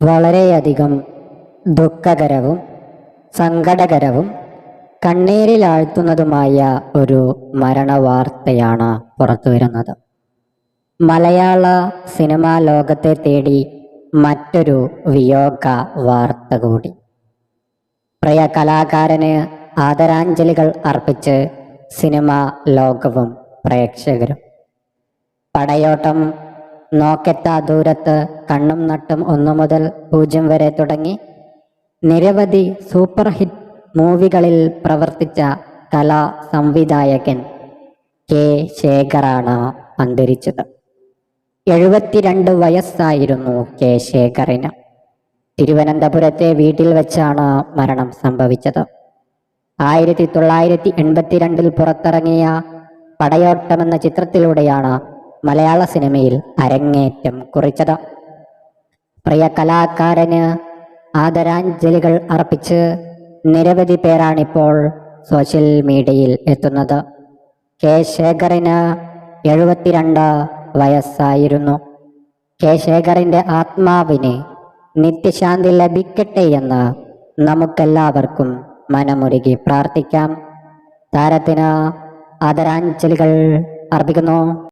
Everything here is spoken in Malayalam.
വളരെയധികം ദുഃഖകരവും സങ്കടകരവും കണ്ണീരിലാഴ്ത്തുന്നതുമായ ഒരു മരണവാർത്തയാണ് പുറത്തുവരുന്നത് മലയാള സിനിമാ ലോകത്തെ തേടി മറ്റൊരു വിയോഗ വാർത്ത കൂടി. പ്രിയ കലാകാരന് ആദരാഞ്ജലികൾ അർപ്പിച്ച് സിനിമാ ലോകവും പ്രേക്ഷകരും. പടയോട്ടം നോക്കെത്താ ദൂരത്ത് കണ്ണും നട്ടും ഒന്നു മുതൽ പൂജ്യം വരെ തുടങ്ങി. നിരവധി സൂപ്പർ ഹിറ്റ് മൂവികളിൽ പ്രവർത്തിച്ച കലാ സംവിധായകൻ കെ. ശേഖറാണ് അന്തരിച്ചത്. എഴുപത്തിരണ്ട് വയസ്സായിരുന്നു കെ. ശേഖറിന്. തിരുവനന്തപുരത്തെ വീട്ടിൽ വെച്ചാണ് മരണം സംഭവിച്ചത്. ആയിരത്തി തൊള്ളായിരത്തി എൺപത്തിരണ്ടിൽ പുറത്തിറങ്ങിയ പടയോട്ടം എന്ന ചിത്രത്തിലൂടെയാണ് മലയാള സിനിമയിൽ അരങ്ങേറ്റം കുറിച്ചത്. പ്രിയ കലാകാരന് ആദരാഞ്ജലികൾ അർപ്പിച്ച് നിരവധി പേരാണിപ്പോൾ സോഷ്യൽ മീഡിയയിൽ എത്തുന്നത്. കെ ശേഖറിന് എഴുപത്തിരണ്ട് വയസ്സായിരുന്നു. കെ ശേഖറിന്റെ ആത്മാവിന് നിത്യശാന്തി ലഭിക്കട്ടെ എന്ന് നമുക്കെല്ലാവർക്കും മനമുരുകി പ്രാർത്ഥിക്കാം. താരത്തിന് ആദരാഞ്ജലികൾ അർപ്പിക്കുന്നു.